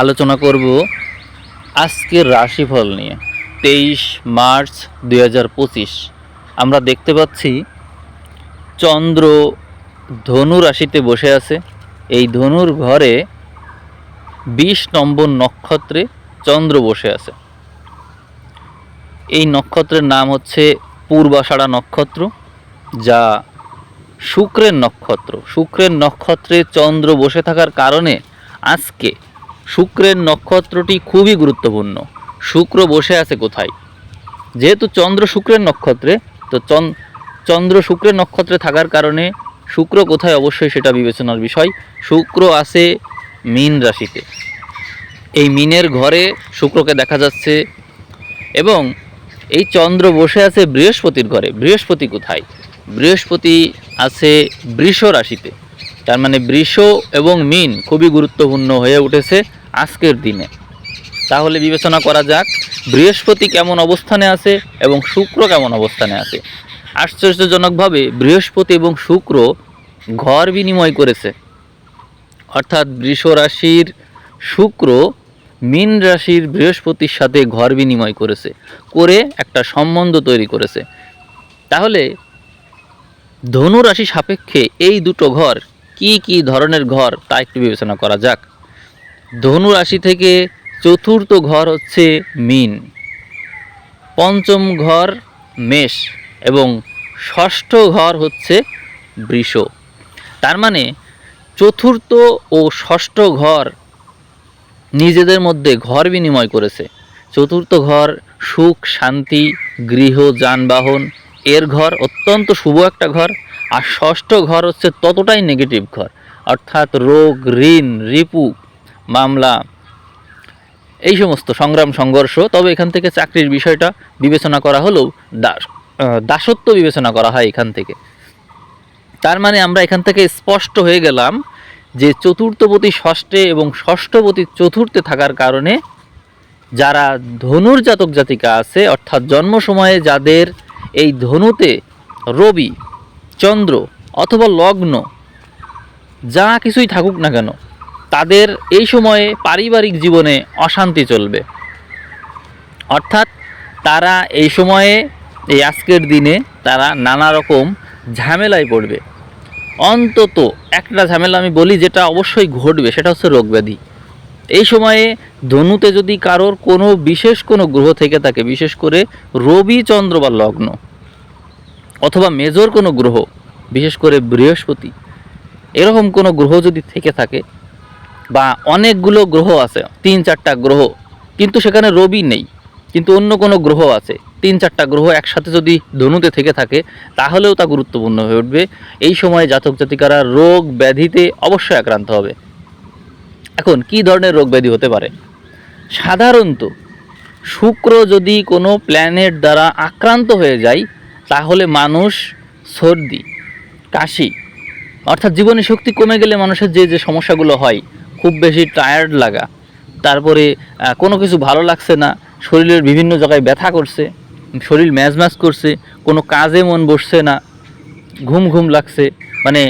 আলোচনা করব আজকের রাশিফল নিয়ে, তেইশ মার্চ দু হাজার পঁচিশ। আমরা দেখতে পাচ্ছি, চন্দ্র ধনু রাশিতে বসে আছে। এই ধনুর ঘরে বিশ নম্বর নক্ষত্রে চন্দ্র বসে আছে। এই নক্ষত্রের নাম হচ্ছে পূর্বাষাঢ়া নক্ষত্র, যা শুক্রের নক্ষত্র। শুক্রের নক্ষত্রে চন্দ্র বসে থাকার কারণে আজকে শুক্রের নক্ষত্রটি খুবই গুরুত্বপূর্ণ। শুক্র বসে আছে কোথায়? যেহেতু চন্দ্র শুক্রের নক্ষত্রে, তো চন- চন্দ্র শুক্রের নক্ষত্রে থাকার কারণে শুক্র কোথায় অবশ্যই সেটা বিবেচনার বিষয়। শুক্র আছে মীন রাশিতে। এই মিনের ঘরে শুক্রকে দেখা যাচ্ছে এবং এই চন্দ্র বসে আছে বৃহস্পতির ঘরে। বৃহস্পতি কোথায়? বৃহস্পতি আছে বৃষ রাশিতে। তার মানে বৃষ এবং মিন খুবই গুরুত্বপূর্ণ হয়ে উঠেছে। আজকের দিনে। তাহলে বিবেচনা করা যাক, বৃহস্পতি কেমন অবস্থানে আছে এবং শুক্র কেমন অবস্থানে আছে। আশ্চর্যজনকভাবে বৃহস্পতি এবং শুক্র ঘর বিনিময় করেছে। অর্থাৎ বৃষ রাশির শুক্র মীন রাশির বৃহস্পতির সাথে ঘর বিনিময় করেছে, করে একটা সম্বন্ধ তৈরি করেছে। তাহলে ধনু রাশি সাপেক্ষে এই দুটো ঘর কি কি ধরনের ঘর তা একটু বিবেচনা করা যাক। ধনু রাশি থেকে চতুর্থ ঘর হচ্ছে মীন। পঞ্চম ঘর মেষ এবং ষষ্ঠ ঘর হচ্ছে বৃষ। তার মানে চতুর্থ ও ষষ্ঠ ঘর নিজেদের মধ্যে ঘর বিনিময় করেছে। চতুর্থ ঘর সুখ, শান্তি, গৃহ, যানবাহন, এর ঘর অত্যন্ত শুভ একটা ঘর, আর ষষ্ঠ ঘর হচ্ছে ততটাই নেগেটিভ ঘর। অর্থাৎ রোগ, ঋণ রিপু মামলা, এই সমস্ত সংগ্রাম, সংঘর্ষ, তবে এখান থেকে চাকরির বিষয়টা বিবেচনা করা হলেও দাস দাসত্ব বিবেচনা করা হয় এখান থেকে। তার মানে আমরা এখান থেকে স্পষ্ট হয়ে গেলাম যে চতুর্থপতি ষষ্ঠে এবং ষষ্ঠপতি চতুর্থে থাকার কারণে যারা ধনুর জাতক জাতিকা আছে, অর্থাৎ জন্ম সময়ে যাদের এই ধনুতে রবি, চন্দ্র অথবা লগ্ন, যা কিছুই থাকুক না কেন তাদের এই সময়ে পারিবারিক জীবনে অশান্তি চলবে। অর্থাৎ তারা এই সময়ে, এই আজকের দিনে তারা নানা রকম ঝামেলায় পড়বে। অন্তত একটা ঝামেলা আমি বলি যেটা অবশ্যই ঘটবে, সেটা হচ্ছে রোগব্যাধি এই সময়ে ধনুতে যদি কারোর কোনো বিশেষ কোনো গ্রহ থেকে থাকে, বিশেষ করে রবি, চন্দ্র বা লগ্ন, অথবা মেজর কোনো গ্রহ, বিশেষ করে বৃহস্পতি, এরকম কোনো গ্রহ যদি থেকে থাকে বা অনেকগুলো গ্রহ আছে, তিন চারটা গ্রহ, কিন্তু সেখানে রবি নেই, কিন্তু অন্য কোনো গ্রহ আছে। তিন চারটা গ্রহ একসাথে যদি ধনুতে থেকে থাকে, তাহলেও তা গুরুত্বপূর্ণ হয়ে উঠবে। এই সময়ে জাতক জাতিকারা রোগ ব্যাধিতে অবশ্যই আক্রান্ত হবে। এখন, কি ধরনের রোগ ব্যাধি হতে পারে? সাধারণত, শুক্র যদি কোনো প্ল্যানেট দ্বারা আক্রান্ত হয়ে যায়, তাহলে মানুষ সর্দি, কাশি, অর্থাৎ জীবনী শক্তি কমে গেলে মানুষের যে যে সমস্যাগুলো হয় খুব বেশি টায়ার্ড লাগা। তারপরে কোনো কিছু ভালো লাগছে না, শরীরের বিভিন্ন জায়গায় ব্যথা করছে, শরীর ম্যাজ ম্যাজ করছে, কোনো কাজে মন বসছে না, ঘুম ঘুম লাগছে মানে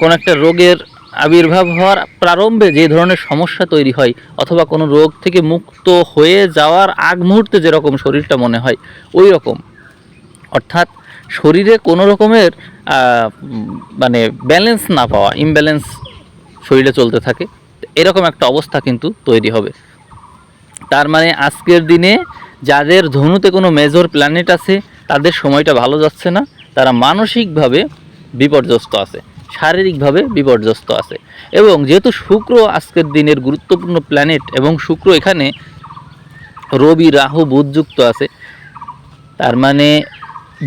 কোনো একটা রোগের আবির্ভাব হওয়ার প্রারম্ভে যে ধরনের সমস্যা তৈরি হয়, অথবা কোনো রোগ থেকে মুক্ত হয়ে যাওয়ার আগ মুহূর্তে যেরকম শরীরটা মনে হয়, ওই রকম। অর্থাৎ, শরীরে কোনো রকমের মানে ব্যালেন্স না পাওয়া ইমব্যালেন্স শরীরে চলতে থাকে। এরকম একটা অবস্থা কিন্তু তৈরি হবে। তার মানে আজকের দিনে যাদের ধনুতে কোনো মেজর প্ল্যানেট আছে, তাদের সময়টা ভালো যাচ্ছে না। তারা মানসিকভাবে বিপর্যস্ত আছে, শারীরিকভাবে বিপর্যস্ত আছে। এবং যেহেতু শুক্র আজকের দিনের গুরুত্বপূর্ণ প্ল্যানেট এবং শুক্র এখানে রবি, রাহু, বুধ যুক্ত আছে, তার মানে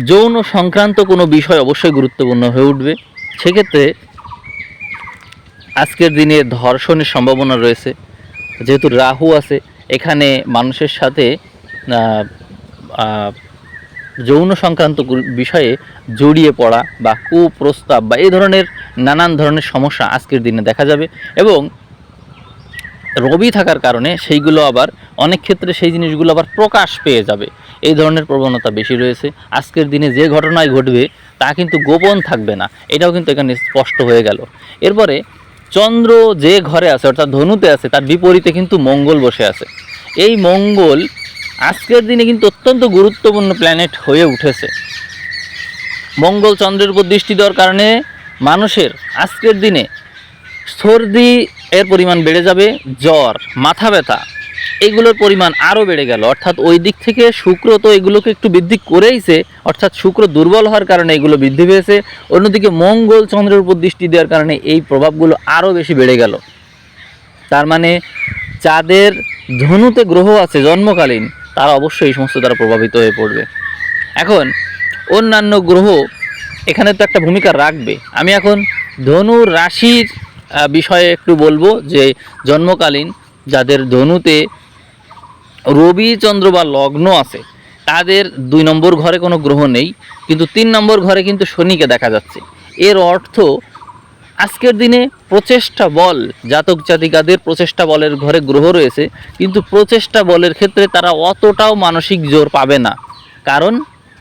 যৌন সংক্রান্ত কোনো বিষয় অবশ্যই গুরুত্বপূর্ণ হয়ে উঠবে। সেক্ষেত্রে আজকের দিনে ধর্ষণের সম্ভাবনা রয়েছে। যেহেতু রাহু আছে, এখানে মানুষের সাথে যৌন সংক্রান্ত বিষয়ে জড়িয়ে পড়া বা কুপ্রস্তাব বা এই ধরনের নানান ধরনের সমস্যা আজকের দিনে দেখা যাবে এবং রবি থাকার কারণে সেইগুলো আবার অনেক ক্ষেত্রে সেই জিনিসগুলো আবার প্রকাশ পেয়ে যাবে। এই ধরনের প্রবণতা বেশি রয়েছে। আজকের দিনে যে ঘটনায় ঘটবে তা কিন্তু গোপন থাকবে না। এটাও কিন্তু এখানে স্পষ্ট হয়ে গেল। এরপরে চন্দ্র যে ঘরে আছে, অর্থাৎ ধনুতে আছে, তার বিপরীতে কিন্তু মঙ্গল বসে আছে। এই মঙ্গল আজকের দিনে কিন্তু অত্যন্ত গুরুত্বপূর্ণ প্ল্যানেট হয়ে উঠেছে। মঙ্গল চন্দ্রের উপর দৃষ্টি দেওয়ার কারণে মানুষের আজকের দিনে সর্দি এর পরিমাণ বেড়ে যাবে, জ্বর, মাথা ব্যথা এইগুলোর পরিমাণ আরও বেড়ে গেল। অর্থাৎ ওই দিক থেকে শুক্র তো এগুলোকে একটু বৃদ্ধি করেইছে, অর্থাৎ শুক্র দুর্বল হওয়ার কারণে এগুলো বৃদ্ধি পেয়েছে। অন্যদিকে মঙ্গল চন্দ্রের উপর দৃষ্টি দেওয়ার কারণে এই প্রভাবগুলো আরও বেশি বেড়ে গেল। তার মানে যাদের ধনুতে গ্রহ আছে জন্মকালীন, তারা অবশ্যই এই সমস্ত দ্বারা প্রভাবিত হয়ে পড়বে। এখন অন্যান্য গ্রহ এখানে তো একটা ভূমিকা রাখবে। আমি এখন ধনুর রাশির বিষয়ে একটু বলব যে জন্মকালীন যাদের ধনুতে রবি, চন্দ্র বা লগ্ন আছে, তাদের দুই নম্বর ঘরে কোনো গ্রহ নেই, কিন্তু তিন নম্বর ঘরে কিন্তু শনিকে দেখা যাচ্ছে। এর অর্থ, আজকের দিনে প্রচেষ্টা বল, জাতক জাতিকাদের প্রচেষ্টা বলের ঘরে গ্রহ রয়েছে, কিন্তু প্রচেষ্টা বলের ক্ষেত্রে তারা অতটাও মানসিক জোর পাবে না। কারণ,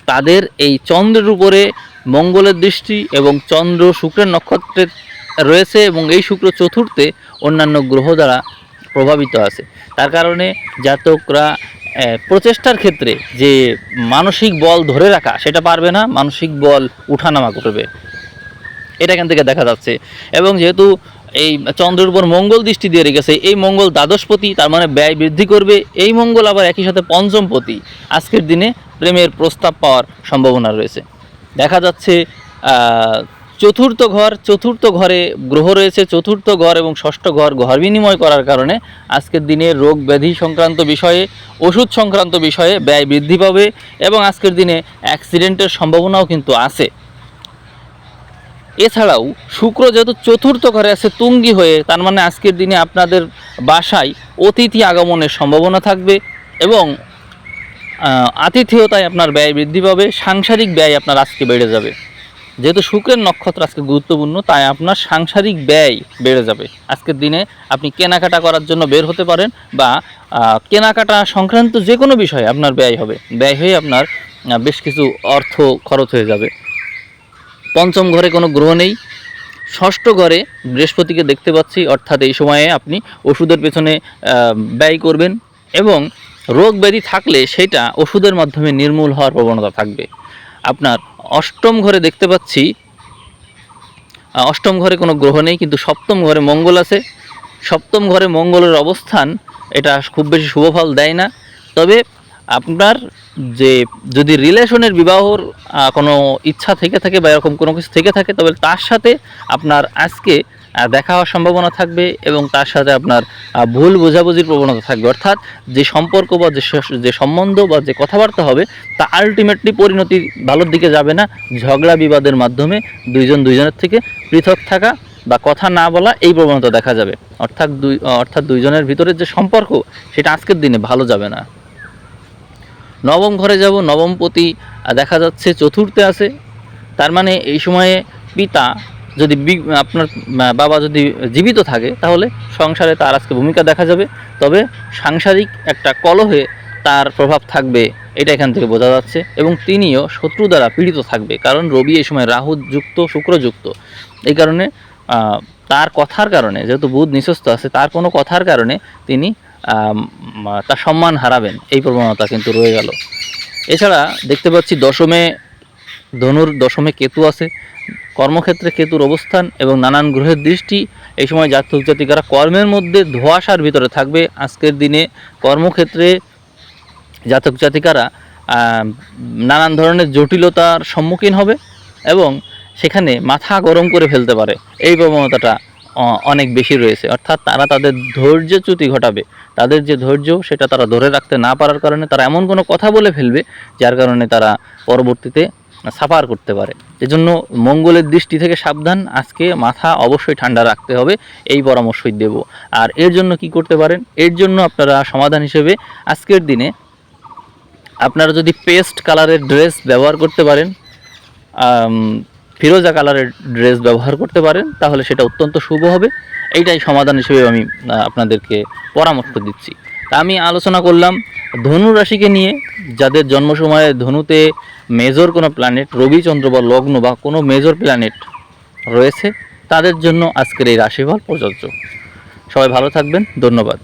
তাদের এই চন্দ্রের উপরে মঙ্গলের দৃষ্টি এবং চন্দ্র শুক্রের নক্ষত্রের রয়েছে এবং এই শুক্র চতুর্থে অন্যান্য গ্রহ দ্বারা প্রভাবিত আছে। তার কারণে জাতকরা প্রচেষ্টার ক্ষেত্রে যে মানসিক বল ধরে রাখা, সেটা পারবে না, মানসিক বল উঠানামা করবে। এটা এখান থেকে দেখা যাচ্ছে। এবং যেহেতু এই চন্দ্রের উপর মঙ্গল দৃষ্টি দিয়ে রেখেছে, এই মঙ্গল দ্বাদশপতি, তার মানে ব্যয় বৃদ্ধি করবে, এই মঙ্গল আবার একই সাথে পঞ্চমপতি। আজকের দিনে প্রেমের প্রস্তাব পাওয়ার সম্ভাবনা রয়েছে। দেখা যাচ্ছে চতুর্থ ঘর, চতুর্থ ঘরে গ্রহ রয়েছে, চতুর্থ ঘর এবং ষষ্ঠ ঘর ঘর বিনিময় করার কারণে আজকের দিনে রোগ ব্যাধি সংক্রান্ত বিষয়ে, ওষুধ সংক্রান্ত বিষয়ে ব্যয় বৃদ্ধি পাবে এবং আজকের দিনে অ্যাক্সিডেন্টের সম্ভাবনাও কিন্তু আছে। এছাড়াও শুক্র যেহেতু চতুর্থ ঘরে আছে, তুঙ্গি হয়ে, তার মানে আজকের দিনে আপনাদের বাসায় অতিথি আগমনের সম্ভাবনা থাকবে এবং আতিথেয়তায় আপনার ব্যয় বৃদ্ধি পাবে, সাংসারিক ব্যয় আপনার আজকে বেড়ে যাবে। যেহেতু শুক্রের নক্ষত্র আজকে গুরুত্বপূর্ণ, তাই আপনার সাংসারিক ব্যয় বেড়ে যাবে। আজকের দিনে আপনি কেনাকাটা করার জন্য বের হতে পারেন বা কেনাকাটা সংক্রান্ত যে কোনো বিষয়ে আপনার ব্যয় হবে। ব্যয় হয়ে আপনার বেশ কিছু অর্থ খরচ হয়ে যাবে। পঞ্চম ঘরে কোনো গ্রহ নেই। ষষ্ঠ ঘরে বৃহস্পতিকে দেখতে পাচ্ছি, অর্থাৎ এই সময়ে আপনি ওষুধের পেছনে ব্যয় করবেন এবং রোগ ব্যাধি থাকলে সেটা ওষুধের মাধ্যমে নির্মূল হওয়ার প্রবণতা থাকবে। আপনার অষ্টম ঘরে দেখতে পাচ্ছি অষ্টম ঘরে কোনো গ্রহ নেই, কিন্তু সপ্তম ঘরে মঙ্গল আছে। সপ্তম ঘরে মঙ্গলের অবস্থান, এটা খুব বেশি শুভ ফল দেয় না। তবে আপনার যে, যদি রিলেশনের বিবাহর কোনো ইচ্ছা থেকে থাকে বা এরকম কোনো কিছু থেকে থাকে, তবে তার সাথে আপনার আজকে দেখা হওয়ার সম্ভাবনা থাকবে এবং তার সাথে আপনার ভুল বোঝাবুঝির প্রবণতা থাকবে। অর্থাৎ যে সম্পর্ক বা যে যে সম্বন্ধ বা যে কথাবার্তা হবে, তা আলটিমেটলি পরিণতি ভালোর দিকে যাবে না। ঝগড়া বিবাদের মাধ্যমে দুইজন দুইজনের থেকে পৃথক থাকা বা কথা না বলা এই প্রবণতা দেখা যাবে। অর্থাৎ দুই অর্থাৎ দুইজনের ভিতরে যে সম্পর্ক, সেটা আজকের দিনে ভালো যাবে না। নবম ঘরে যাব নবমপতি দেখা যাচ্ছে চতুর্থে আছে। তার মানে এই সময়ে পিতা যদি আপনার বাবা যদি জীবিত থাকে, তাহলে সংসারে তার আজকে ভূমিকা দেখা যাবে। তবে সাংসারিক একটা কলহে তার প্রভাব থাকবে, এটা এখান থেকে বোঝা যাচ্ছে। এবং তিনিও শত্রু দ্বারা পীড়িত থাকবে। কারণ রবি এই সময় রাহু যুক্ত শুক্রযুক্ত। এই কারণে তার কথার কারণে, যেহেতু বুধ নিঃস্বস্ত আছে, তার কোনো কথার কারণে তিনি তার সম্মান হারাবেন। এই প্রবণতা কিন্তু রয়ে গেল। এছাড়া দেখতে পাচ্ছি দশমে ধনুর দশমে কেতু আছে। কর্মক্ষেত্রে কেতুর অবস্থান এবং নানান গ্রহের দৃষ্টি। এই সময় জাতক জাতিকারা কর্মের মধ্যে ধোঁয়াশার ভিতরে থাকবে। আজকের দিনে কর্মক্ষেত্রে জাতক জাতিকারা নানান ধরনের জটিলতার সম্মুখীন হবে এবং সেখানে মাথা গরম করে ফেলতে পারে। এই প্রবণতাটা অনেক বেশি রয়েছে। অর্থাৎ তারা তাদের ধৈর্যচ্যুতি ঘটাবে। তাদের যে ধৈর্য, সেটা তারা ধরে রাখতে না পারার কারণে তারা এমন কোনো কথা বলে ফেলবে, যার কারণে তারা পরবর্তীতে সাফার করতে পারে। এজন্য মঙ্গলের দৃষ্টি থেকে সাবধান। আজকে মাথা অবশ্যই ঠান্ডা রাখতে হবে, এই পরামর্শই দেব। আর এর জন্য কি করতে পারেন? এর জন্য আপনারা সমাধান হিসেবে আজকের দিনে আপনারা যদি পেস্ট কালারের ড্রেস ব্যবহার করতে পারেন ফিরোজা কালারের ড্রেস ব্যবহার করতে পারেন, তাহলে সেটা অত্যন্ত শুভ হবে। এইটাই সমাধান হিসেবে আমি আপনাদেরকে পরামর্শ দিচ্ছি। তা আমি আলোচনা করলাম ধনু রাশিকে নিয়ে। যাদের জন্ম সময়ে ধনুতে মেজর কোনো প্ল্যানেট রবিচন্দ্র বা লগ্ন বা কোনো মেজর প্ল্যানেট রয়েছে, তাদের জন্য আজকের এই রাশিফল প্রযোজ্য। সবাই ভালো থাকবেন, ধন্যবাদ।